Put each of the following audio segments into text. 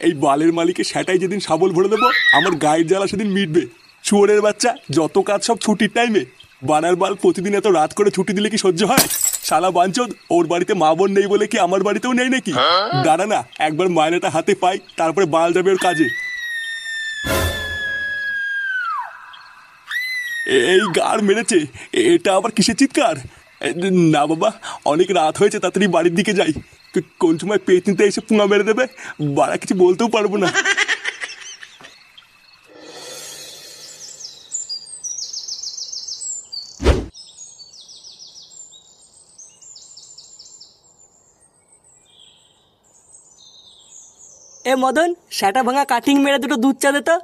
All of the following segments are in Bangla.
এই বালের মালিকে সেটাই যেদিন সাবল ভরে দেবো আমার গায়ের জ্বালা সেদিন মিটবে। শুয়োরের বাচ্চা যত কাজ সব ছুটির টাইমে বানার বাল প্রতিদিন এত রাত করে ছুটি দিলে কি সহ্য হয়? শালা বাঞ্চদ ওর বাড়িতে মা বোন নেই বলে কি আমার বাড়িতেও নেই নাকি? হ্যাঁ? দাঁড়া না একবার মায়নাটা হাতে পাই তারপরে বাল যাবে ওর কাজে। এই গাড় মেরেছে। এটা আবার কিসের চিৎকার? না বাবা অনেক রাত হয়েছে তাড়াতাড়ি বাড়ির দিকে যাই। কোন সময় পেতনিতে এসে পুঙা মেরে দেবে? বাড়া কিছু বলতেও পারব না। এ মদন সেটা ভাঙা কাটিং মেরে দুটো দুধ চা দে তো।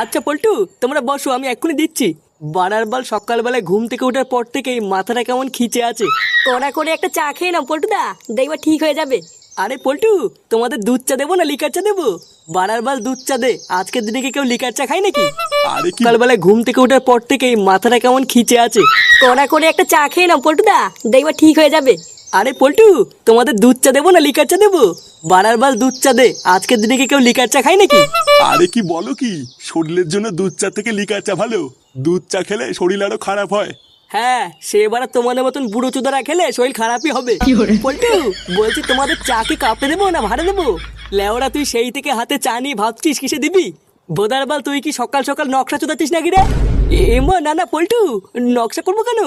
আচ্ছা পল্টু তোমরা বসো আমি এক্ষুনি দিচ্ছি। বানার বল সকালবেলায় ঘুম থেকে ওঠার পর থেকেই মাথাটা কেমন খিচে আছে। কড়া করে একটা চা খেয়ে নাও পল্টুদা। দেখবা ঠিক হয়ে যাবে। আরে পল্টু তোমাদের দুধ চা দেবো না লিকার চা দেবো? বানার বাল দুধ চা দে আজকের দিনে কি কেউ লিকার চা খায় নাকি? আরে কি সকালবেলায় ঘুম থেকে ওঠার পর থেকেই মাথাটা কেমন খিচে আছে। কড়া করে একটা চা খেয়ে নাও পল্টুদা। দেখবা ঠিক হয়ে যাবে। আরে পল্টু তোমাদের দুধ চা দেবো না লিকার চা দেবো? বানার বাল দুধ চা দে আজকের দিনে কি কেউ লিকার চা খায় নাকি? আরে কি বলো কি? শরীরের জন্য দুধ চা থেকে লিকার চা ভালো। দুধ চা খেলে শরীর আরও খারাপ হয়। হ্যাঁ সে এবারে তোমাদের মতন বুড়ো চুদারা খেলে শরীর খারাপই হবে। পল্টু বলছি তোমাদের চা কি কাপে দেবো না ভাড়া দেবো? লেওরা তুই সেই থেকে হাতে চা নিয়ে ভাবছিস কিসে দিবি? বোদার বাল তুই কি সকাল সকাল নকশা চুদাচ্ছিস নাকি রে? এমা না না পল্টু নকশা করব কেন?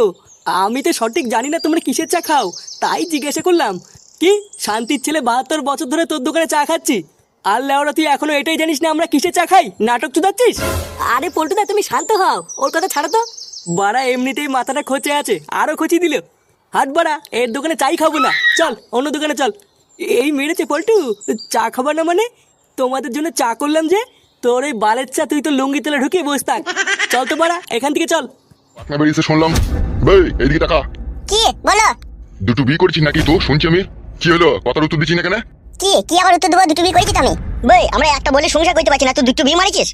আমি তো সঠিক জানি না তোমরা কিসের চা খাও তাই জিজ্ঞাসা করলাম। কি? শান্তির ছেলে বাহাত্তর বছর ধরে তোর দোকানে চা খাচ্ছি? আর লেওরা তুই এখনও এটাই জানিস না আমরা কিসের চা খাই? নাটক চুদাচ্ছিস? আরে পল্টুদা তুমি শান্ত হও। ওর কথা ছাড়ো তো। বাড়া এমনিতেই মাথাটা খোঁচে আছে। আরও খোঁচি দিল। হাট বাড়া এর দোকানে চাই খাব না। চল অন্য দোকানে চল। এই মেরেছে পল্টু চা খাবার না মানে? তোমাদের জন্য চা করলাম যে তোর এই বালের চা তুই তো লুঙ্গি তেলে ঢুকিয়ে বস থাক। চল তো বাড়া এখান থেকে চল। না বেরিয়েছে শুনলাম। ভাই এইদিকে টাকা। কি? বলো। দুটো বিয়ে করেছিস নাকি তো? শুনছি আমি। কি হলো? কথার উত্তর দিচ্ছি না কেন? কি? কি আবার উত্তর দেবো? দুটো বিয়ে করেছি তো আমি? বই আমরা একটা বলে সংসার করতে পারছি না তুই দুটো বিয়ে মারিছিস?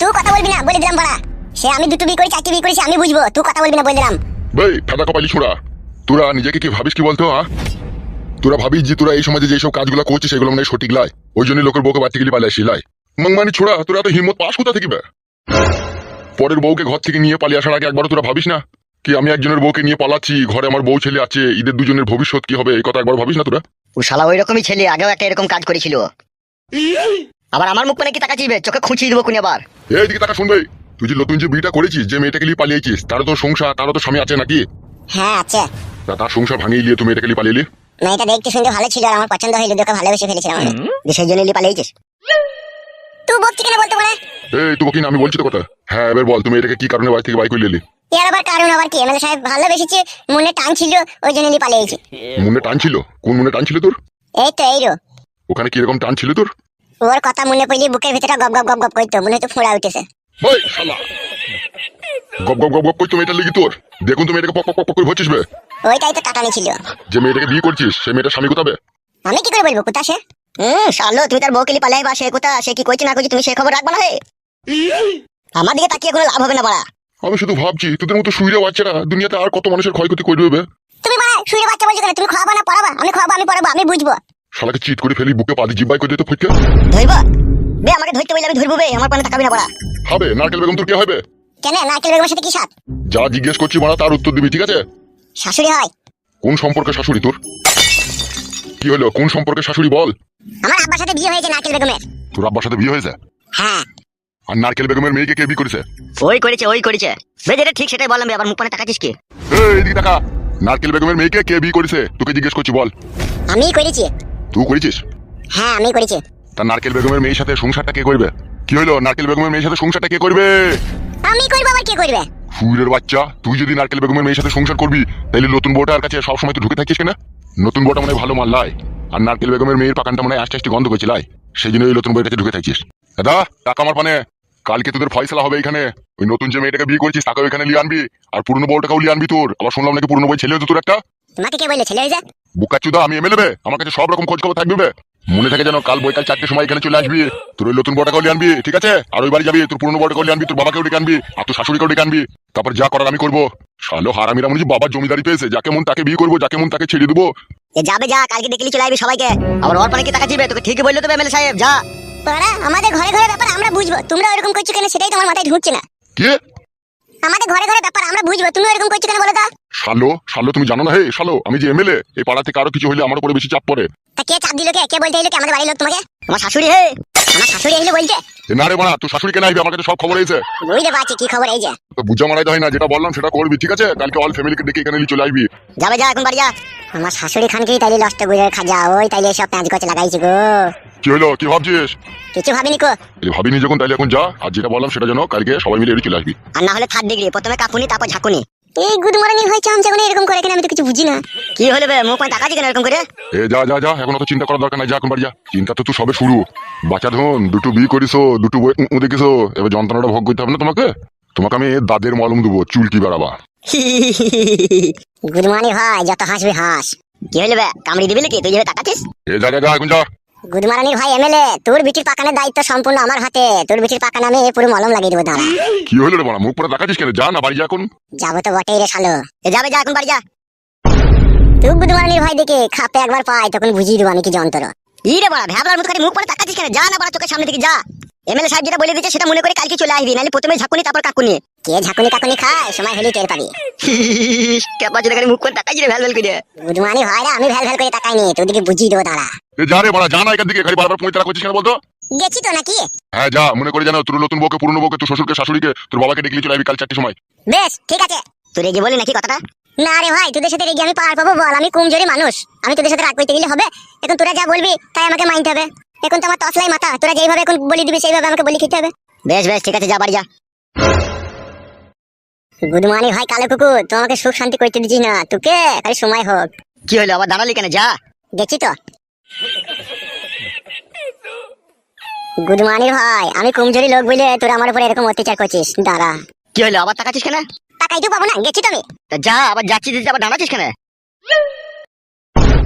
তুই কথা বলবি না বলে দিলাম বাড়া। সে আমি দুটো বিয়ে করেছি চারটি বিয়ে করেছি আমি বুঝব। তুই কথা বলবি না বলে দিলাম। ফেদা কপালি ছোড়া। তোরা নিজেকে কি ভাবিস কি বলতো হ্যাঁ তোরা ভাবিস যে তোরা এই সমাজে যেসব কাজগুলো করছিস সেগুলো মানে সঠিক লাই। ওই জন্য লোকের বউকে বাড়তে গেলে পালিয়ে আসি লাই। মং মানে ছোড়া তোরা তো হিম্মত পাস কোথা থেকে পরের বউকে ঘর থেকে নিয়ে পালিয়ে আসার আগে একবার তোরা ভাবিস না? কি আমি একজনের বউকে নিয়ে পালাচ্ছি? ঘরে আমার বউ ছেলে আছে ঈদের দুজনের ভবিষ্যৎ কি হবে? এই কথা একবার ভাবিস না তোরা? ও শালা ওই রকমই ছেলে আগেও একটা এরকম কাজ করেছিল। আবার আমার মুখ মানে কি টাকা চিবে চোখে খুঁচিয়ে দেবো কোন আবার। এইদিকে টাকা শুনবে। তুই যে নতুন যে বিয়েটা করেছিস যে মেয়েটাকে নিয়ে পালিয়েছিস তারও তো সংসার তারও তো স্বামী আছে নাকি? হ্যাঁ আছে। তা তার সংসার ভাঙিয়ে নিয়ে তুমি মেয়েটাকে নিয়ে পালিয়ে? মেয়েটা দেখতে শুনতে ভালো ছিল আর আমার পছন্দ হইল দেখে ভালোবেসে ফেলেছিলাম আমি। সেই জন্য লিয়ে পালিয়েছিস? তুই কেন বলতে পারে এই তোকে কি না আমি বলছি তো কথা। হ্যাঁ এবার বল তুমি এটাকে কি কারণে বাড়ি থেকে বাই করে নিলি এর আবার কারণ আবার কি? এমএলএ সাহেব ভালোবেসেছে মনে টান ছিল ওই জন্য পালিয়েছি। মনে টান ছিল? কোন মনে টান ছিল তোর? এই তো এইরো ওখানে কীরকম টান ছিল তোর? ওর কথা মনে পড়লে বুকের ভিতরে গপ গপ গপ গপ করতো মনে হচ্ছে ফোঁড়া উঠেছে। ওই শালা! গপ গপ গপ গপ কই এটা তোর? দেখুন তুমি এটাকে পক পক পক করে ভরছিস বে। ওইটাই তো টাটানি ছিল। যে মেয়েটাকে বিয়ে করছিস সেই মেয়েটার স্বামী কোথাবে? আমি কি করে বলব কোথা সে? হুম শালো তুমি তার বউকে পালাই বা সে কোথা সে কি কইছে না কইছে তুমি সে খবর রাখবা না হে? আমার দিকে তাকিয়ে কোনো লাভ হবে না বাড়া। আমি শুধু ভাবছি তোদের মতো শুইরে বাচ্চারা দুনিয়াতে আর কত মানুষের ক্ষয়ক্ষতি করবে বে? তুমি বাড়া শুয়ে বাচ্চা বলছো কেন? তুমি খাওয়াবা না পড়াবা? আমি খাওয়াবো আমি পড়াবো আমি বুঝব। শালাকে চিট করে ফেলি বুকে পাদি জিব্বাই করে দিতে ফুটকে। ধরব? বে আমাকে ধরতে বললে আমি ধরবো বে আমার পানে তাকাবি না বাড়া। হবে নারকেল বেগম তোর কে হবে? কেন? নারকেল বেগমের সাথে কি সাথ যা জিজ্ঞেস করছি মারা তার উত্তর দিবি ঠিক আছে? শাশুড়ি হয়। কোন সম্পর্কে শাশুড়ি তোর? কি হলো? কোন সম্পর্কে শাশুড়ি বল? আমার আব্বার সাথে বিয়ে হয়েছে নারকেল বেগমের। তোর আব্বার সাথে বিয়ে হয়েছে? হ্যাঁ। আর নারকেল বেগমের মেয়েকে কে বিয়ে করেছে? ওই করেছে ওই করেছে। বে যেটা ঠিক সেটাই বললাম আবার মুখ পানে তাকাচ্ছিস কি? এই, এদিকে টাকা নারকেল বেগমের মেয়েকে কে বিয়ে করেছে? তোকে জিজ্ঞেস করছি বল। আমি করেছি। তুই করেছিস? হ্যাঁ আমি করেছি। তা নারকেল বেগমের মেয়ের সাথে সংসারটা কে করবে? কি হলো? নারকেল বেগমের মেয়ের সাথে সংসারটা কে করবে? আমি করব আবার কে করবে? ফুলের বাচ্চা তুই যদি নারকেল বেগমের মেয়ের সাথে সংসার করবি তাহলে নতুন বউটার কাছে সবসময় তুই ঢুকে থাকিস কেনা? নতুন বউটা মনে ভালো মাল লাই আর নারকেল বেগমের মেয়ের পাকানটা মনে হয় আস্তে আস্তে গন্ধ করছে লাই। সেই জন্য ওই নতুন বউয়ের কাছে ঢুকে থাকিস দাদা টাকা আমার পানে। কালকে তোদের ফয়সলা হবে এখানে। ওই নতুন যে মেয়েটাকে বিয়ে করছিস তাকেও এখানে লিয়ে আনবি। আর পুরনো বউটাকেও লিয়ে আনবি তোর। আবার শুনলাম নাকি পুরনো বই ছেলে হতো তোর একটা। তোমাকে কে বললে ছেলে হয়ে যা। বুকা চুদা আমি এমএলএ বে। আমার কাছে সব রকম খোঁজ খবর থাকবে মনে থাকে যেন কাল বৈকাল চারটের সময় এখানে চলে আসবি। তোর ওই নতুন বড়টা করলে আনবি ঠিক আছে? আর ওই বাড়ি যাবি তোর পুরনো বড়টা করলে আনবি তোর বাবাকেও ডেকে আনবি আর তোর শাশুড়িকেও ডেকে আনবি। তারপর যা করার আমি করব। শালো হারামিরা মনে বাবার জমিদারি পেয়েছে। যাকে মন তাকে বিয়ে করব যাকে মন তাকে ছেড়ে দেবো। যাবে যা কালকে দেখলি চলে আসবি সবাইকে। আবার ওর পানে কি টাকা দিবে তোকে ঠিকই বলল তো এমএলএ সাহেব যা। পাড়া আমাদের ঘরে ঘরে ব্যাপার আমরা বুঝব। তোমরা এরকম করছ কেন সেটাই তোমার মাথায় ঢুকছে না। কে? আমাদের ঘরে ঘরে ব্যাপার আমরা বুঝব। তুমি এরকম করছ কেন বলো তো? শালো শালো তুমি জানো না? হে শালো আমি যে এমএলএ এই পাড়াতে কারও কিছু হইলে আমার উপরে বেশি চাপ পড়ে। তা কে চাপ দিল কে? কে বলতে এলো কে? আমাদের বাড়ির লোক তোমাকে? আমার শাশুড়ি হে আমার শাশুড়ি এলো বলছে। না রে তোর শাশুড়ি কেন আসবে আমার কাছে সব খবর এসে বুঝতে পারছি কি খবর এই যে। তো বুঝা মারাই হয় না যেটা বললাম সেটা করবি ঠিক আছে? কালকে অল ফ্যামিলিকে ডেকে এখানে নিয়ে চলে আসবি। যাবে যা এখন বাড়ি যা। আমার শাশুড়ি খানকেই তাইলে লষ্ট গুজের খাজা ওই তাইলে সব প্যাঁচ গছে লাগাইছি গো। কি হলো কি ভাবছিস? কিছু ভাবিনি কো। ভাবিনি যখন তাইলে এখন যা। আর যেটা বললাম সেটা যেন কালকে সবাই মিলে এড়িয়ে চলে আসবি। আর না হলে থার্ড ডিগ্রি প্রথমে কাকুনি তারপর ঝাঁকুনি। এই গুড মর্নিং হয়েছে আমি যখন এরকম করে কেন আমি তো কিছু বুঝি না। কি হলে বে মুখ মানে টাকা কেন এরকম করে? এ যা যা যা এখন অত চিন্তা করার দরকার নাই যা এখন বাড়ি যা। চিন্তা তো তুই সবে শুরু। বাচ্চা ধন দুটো বিয়ে করিসো দুটো বই উঁ দেখিসো। এবার যন্ত্রণাটা ভোগ করতে হবে না তোমাকে? তোমাকে আমি দাদের মলম দেবো চুলকি বেড়াবা। গুড মর্নিং ভাই যত হাসবি হাস। কি হলে বে কামড়ি দিবি নাকি? তুই যাবে টাকাছিস এ যা যা যা এখন যা। গুড মর্নিং ভাই এমএলএ তোর বিটির পাকানের দায়িত্ব সম্পূর্ণ আমার হাতে। তোর বিটির পাকানে আমি পুরো মলম লাগিয়ে দেবো দাঁড়া। কি হলো রে বাড়া মুখ পরে তাকাচ্ছিস কেন? যা না বাড়ি যা এখন। যাব তো বটেই রে শালো। এ যাবে যা এখন বাড়ি যা। তুই গুড মর্নিং ভাই দেখে খাপে একবার পাই তখন বুঝিয়ে দেবো আমি কি যন্ত্র। ই রে বড়া ভ্যাবলার মতো করে মুখ পরে তাকাচ্ছিস কেন? যা না বড়া চোখের সামনে থেকে যা। এমএলএ সাহেব যেটা বলে দিচ্ছে সেটা মনে করে কালকে চলে আসবি নাহলে প্রথমে ঝাঁকুনি তারপর কাকুনি। কে ঝাঁকুনি কাকুনি খায়? সময় হলেই টের পাবি। কেপা যেটা মুখ করে তাকাই রে ভ্যাল ভ্যাল করে। গুড মর্নিং ভাই রে আমি ভ্যাল ভ্যাল করে তাকাইনি তোদেরকে বুঝিয়ে দেবো দাঁড়া। রে বাড়া যা না এখান থেকে খালি বারবার পঁয়তারা করছিস কেন বলতো? গেছি তো নাকি? হ্যাঁ যা মনে করে জানো তোর নতুন বউকে পুরনো বউকে তোর শ্বশুরকে শাশুড়িকে তোর বাবাকে ডেকে চলে আসবি কাল চারটির সময়। বেশ ঠিক আছে। তুই রেগে বলি নাকি কথাটা? না রে ভাই তোদের সাথে রেগে আমি পার পাবো বল আমি কমজোরি মানুষ। আমি তোদের সাথে রাগ করতে গেলে হবে। এখন তোরা যা বলবি তাই আমাকে মানতে হবে। এখন তো আমার তসলাই মাথা তোরা যেইভাবে এখন বলি দিবি সেইভাবে আমাকে বলি খেতে হবে। বেশ বেশ ঠিক আছে যা বাড়ি যা। গুড মর্নিং ভাই কালো কুকুর তোমাকে সুখ শান্তি করতে দিচ্ছি না। তোকে খালি সময় হোক। কি হলো আবার দাঁড়ালি কেন? যা। দেখছি তো। গুড মর্নিং ভাই আমি কমজোরি লোক বলে তোর আমার উপরে এরকম অত্যাচার করছিস। দাঁড়া। কি হলো আবার তাকাচ্ছিস কেন? টাকাই তো পাবো না গেছি তো আমি তা যা আবার যাচ্ছি দিচ্ছিস আবার দাঁড়াচ্ছিস কেন?